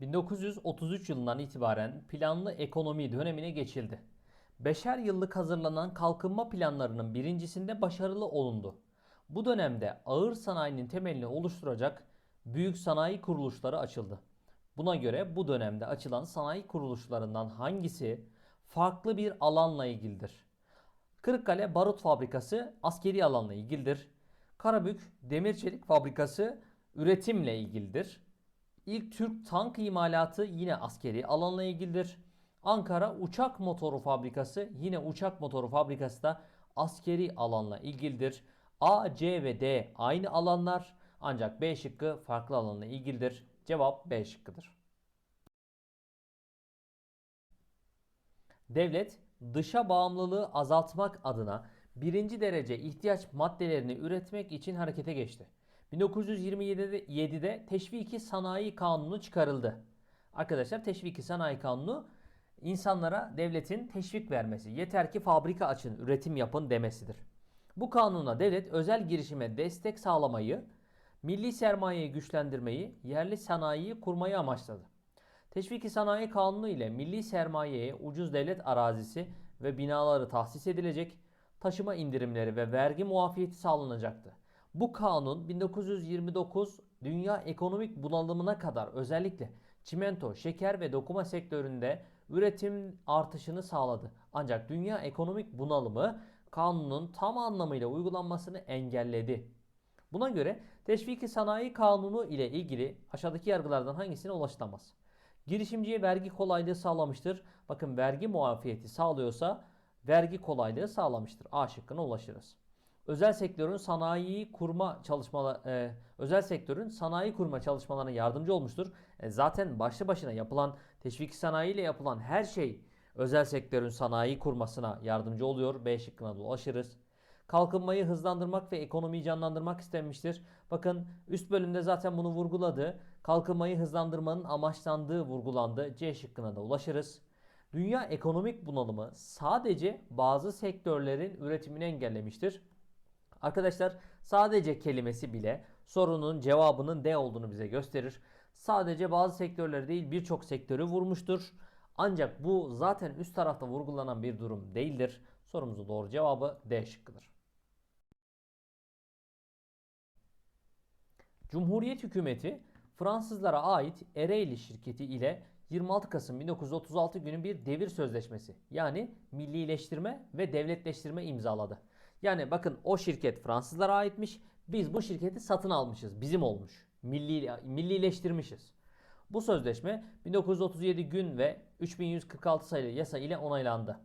1933 yılından itibaren planlı ekonomi dönemine geçildi. Beşer yıllık hazırlanan kalkınma planlarının birincisinde başarılı olundu. Bu dönemde ağır sanayinin temelini oluşturacak büyük sanayi kuruluşları açıldı. Buna göre bu dönemde açılan sanayi kuruluşlarından hangisi farklı bir alanla ilgilidir? Kırıkkale Barut Fabrikası askeri alanla ilgilidir. Karabük Demir Çelik Fabrikası üretimle ilgilidir. İlk Türk tank imalatı yine askeri alanla ilgilidir. Ankara Uçak Motoru Fabrikası yine uçak motoru fabrikası da askeri alanla ilgilidir. A, C ve D aynı alanlar ancak B şıkkı farklı alanla ilgilidir. Cevap B şıkkıdır. Devlet dışa bağımlılığı azaltmak adına birinci derece ihtiyaç maddelerini üretmek için harekete geçti. 1927'de 7'de Teşviki Sanayi Kanunu çıkarıldı. Arkadaşlar Teşviki Sanayi Kanunu insanlara devletin teşvik vermesi, yeter ki fabrika açın, üretim yapın demesidir. Bu kanuna devlet özel girişime destek sağlamayı, milli sermayeyi güçlendirmeyi, yerli sanayiyi kurmayı amaçladı. Teşviki Sanayi Kanunu ile milli sermayeye ucuz devlet arazisi ve binaları tahsis edilecek, taşıma indirimleri ve vergi muafiyeti sağlanacaktı. Bu kanun 1929 dünya ekonomik bunalımına kadar özellikle çimento, şeker ve dokuma sektöründe üretim artışını sağladı. Ancak dünya ekonomik bunalımı kanunun tam anlamıyla uygulanmasını engelledi. Buna göre Teşviki Sanayi Kanunu ile ilgili aşağıdaki yargılardan hangisine ulaşılamaz? Girişimciye vergi kolaylığı sağlamıştır. Bakın vergi muafiyeti sağlıyorsa vergi kolaylığı sağlamıştır. A şıkkına ulaşırız. Özel sektörün sanayi kurma çalışmaları e, özel sektörün sanayi kurma çalışmalarına yardımcı olmuştur. E, zaten başlı başına yapılan teşvik sanayi ile yapılan her şey özel sektörün sanayi kurmasına yardımcı oluyor. B şıkkına ulaşırız. Kalkınmayı hızlandırmak ve ekonomiyi canlandırmak istenmiştir. Bakın üst bölümde zaten bunu vurguladı. Kalkınmayı hızlandırmanın amaçlandığı vurgulandı. C şıkkına da ulaşırız. Dünya ekonomik bunalımı sadece bazı sektörlerin üretimini engellemiştir. Arkadaşlar sadece kelimesi bile sorunun cevabının D olduğunu bize gösterir. Sadece bazı sektörleri değil birçok sektörü vurmuştur. Ancak bu zaten üst tarafta vurgulanan bir durum değildir. Sorumuzun doğru cevabı D şıkkıdır. Cumhuriyet hükümeti Fransızlara ait Ereğli şirketi ile 26 Kasım 1936 günü bir devir sözleşmesi yani millileştirme ve devletleştirme imzaladı. Yani bakın o şirket Fransızlara aitmiş. Biz bu şirketi satın almışız. Bizim olmuş. Milli, millileştirmişiz. Bu sözleşme 1937 gün ve 3146 sayılı yasa ile onaylandı.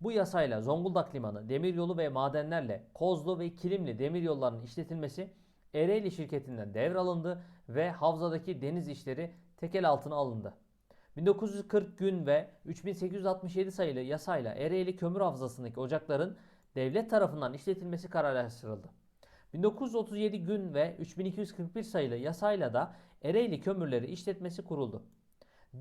Bu yasayla Zonguldak Limanı, demiryolu ve madenlerle Kozlu ve Kilimli demiryollarının işletilmesi Ereğli şirketinden devralındı ve havzadaki deniz işleri tekel altına alındı. 1940 gün ve 3867 sayılı yasayla Ereğli Kömür Havzası'ndaki ocakların devlet tarafından işletilmesi kararlaştırıldı. 1937 gün ve 3241 sayılı yasayla da Ereğli kömürleri işletmesi kuruldu.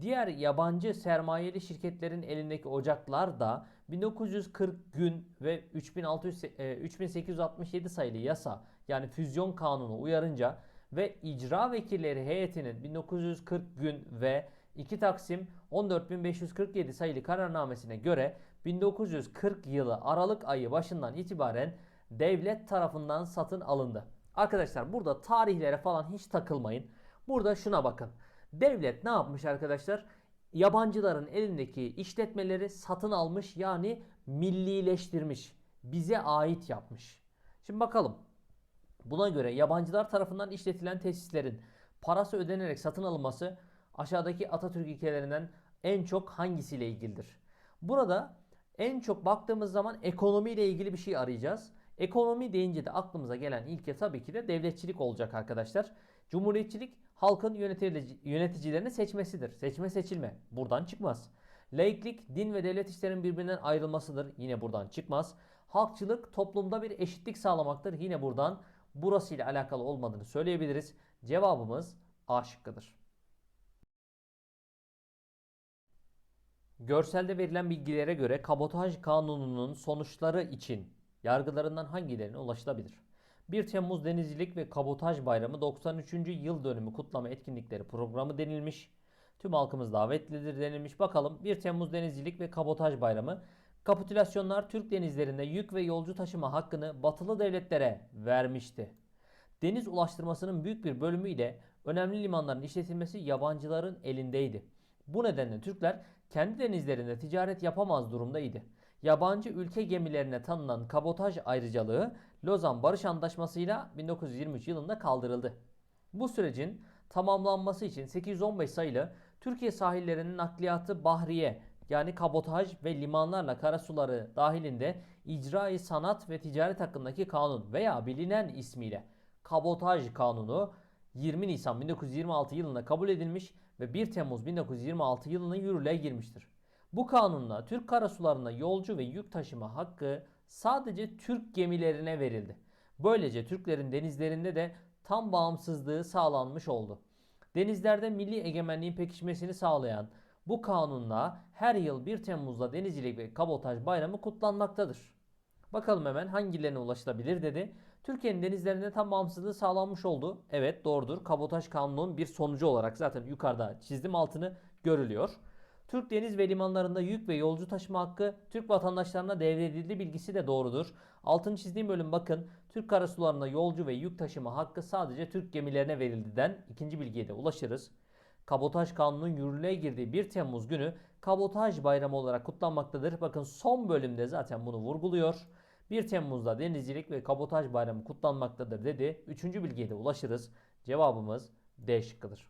Diğer yabancı sermayeli şirketlerin elindeki ocaklar da 1940 gün ve 3600, e, 3867 sayılı yasa yani füzyon kanunu uyarınca ve icra vekilleri heyetinin 1940 gün ve 2 Taksim 14547 sayılı kararnamesine göre 1940 yılı Aralık ayı başından itibaren devlet tarafından satın alındı. Arkadaşlar burada tarihlere falan hiç takılmayın. Burada şuna bakın. Devlet ne yapmış arkadaşlar? Yabancıların elindeki işletmeleri satın almış yani millileştirmiş. Bize ait yapmış. Şimdi bakalım. Buna göre yabancılar tarafından işletilen tesislerin parası ödenerek satın alınması aşağıdaki Atatürk ilkelerinden en çok hangisiyle ilgilidir? Burada en çok baktığımız zaman ekonomi ile ilgili bir şey arayacağız. Ekonomi deyince de aklımıza gelen ilke tabii ki de devletçilik olacak arkadaşlar. Cumhuriyetçilik halkın yöneticilerini seçmesidir. Seçme seçilme buradan çıkmaz. Laiklik din ve devlet işlerinin birbirinden ayrılmasıdır. Yine buradan çıkmaz. Halkçılık toplumda bir eşitlik sağlamaktır. Yine buradan burası ile alakalı olmadığını söyleyebiliriz. Cevabımız A şıkkıdır. Görselde verilen bilgilere göre kabotaj kanununun sonuçları için yargılarından hangilerine ulaşılabilir? 1 Temmuz Denizcilik ve Kabotaj Bayramı 93. yıl dönümü kutlama etkinlikleri programı denilmiş. Tüm halkımız davetlidir denilmiş. Bakalım 1 Temmuz Denizcilik ve Kabotaj Bayramı. Kapitülasyonlar Türk denizlerinde yük ve yolcu taşıma hakkını batılı devletlere vermişti. Deniz ulaştırmasının büyük bir bölümü ile önemli limanların işletilmesi yabancıların elindeydi. Bu nedenle Türkler kendi denizlerinde ticaret yapamaz durumdaydı. Yabancı ülke gemilerine tanınan kabotaj ayrıcalığı Lozan Barış Antlaşması'yla 1923 yılında kaldırıldı. Bu sürecin tamamlanması için 815 sayılı Türkiye sahillerinin nakliyatı bahriye yani kabotaj ve limanlarla karasuları dahilinde icra sanat ve ticaret hakkındaki kanun veya bilinen ismiyle Kabotaj Kanunu 20 Nisan 1926 yılında kabul edilmiş ve 1 Temmuz 1926 yılına yürürlüğe girmiştir. Bu kanunla Türk karasularına yolcu ve yük taşıma hakkı sadece Türk gemilerine verildi. Böylece Türklerin denizlerinde de tam bağımsızlığı sağlanmış oldu. Denizlerde milli egemenliğin pekişmesini sağlayan bu kanunla her yıl 1 Temmuz'da Denizcilik ve Kabotaj Bayramı kutlanmaktadır. Bakalım hemen hangilerine ulaşılabilir dedi. Türkiye'nin denizlerinde tam bağımsızlığı sağlanmış oldu. Evet doğrudur. Kabotaj kanunun bir sonucu olarak zaten yukarıda çizdim altını görülüyor. Türk deniz ve limanlarında yük ve yolcu taşıma hakkı Türk vatandaşlarına devredildi bilgisi de doğrudur. Altını çizdiğim bölüm bakın. Türk karasularında yolcu ve yük taşıma hakkı sadece Türk gemilerine verildiden ikinci bilgiye de ulaşırız. Kabotaj kanunun yürürlüğe girdiği 1 Temmuz günü Kabotaj Bayramı olarak kutlanmaktadır. Bakın son bölümde zaten bunu vurguluyor. 1 Temmuz'da Denizcilik ve Kabotaj Bayramı kutlanmaktadır dedi. Üçüncü bilgiye de ulaşırız. Cevabımız D şıkkıdır.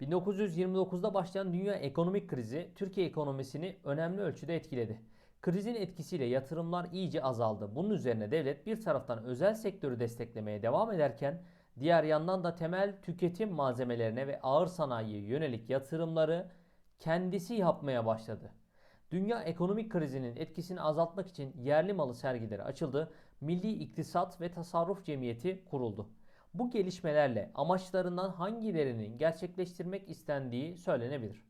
1929'da başlayan dünya ekonomik krizi Türkiye ekonomisini önemli ölçüde etkiledi. Krizin etkisiyle yatırımlar iyice azaldı. Bunun üzerine devlet bir taraftan özel sektörü desteklemeye devam ederken diğer yandan da temel tüketim malzemelerine ve ağır sanayiye yönelik yatırımları kendisi yapmaya başladı. Dünya ekonomik krizinin etkisini azaltmak için yerli malı sergileri açıldı. Milli İktisat ve Tasarruf Cemiyeti kuruldu. Bu gelişmelerle amaçlarından hangilerinin gerçekleştirmek istendiği söylenebilir.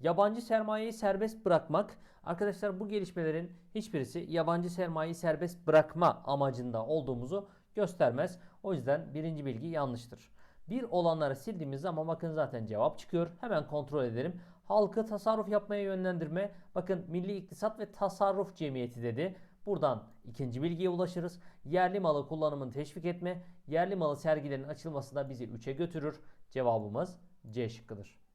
Yabancı sermayeyi serbest bırakmak, arkadaşlar bu gelişmelerin hiçbirisi yabancı sermayeyi serbest bırakma amacında olduğumuzu göstermez. O yüzden birinci bilgi yanlıştır. Bir olanları sildiğimiz zaman bakın zaten cevap çıkıyor. Hemen kontrol edelim. Halkı tasarruf yapmaya yönlendirme. Bakın Milli İktisat ve Tasarruf Cemiyeti dedi. Buradan ikinci bilgiye ulaşırız. Yerli malı kullanımını teşvik etme. Yerli malı sergilerin açılması da bizi 3'e götürür. Cevabımız C şıkkıdır.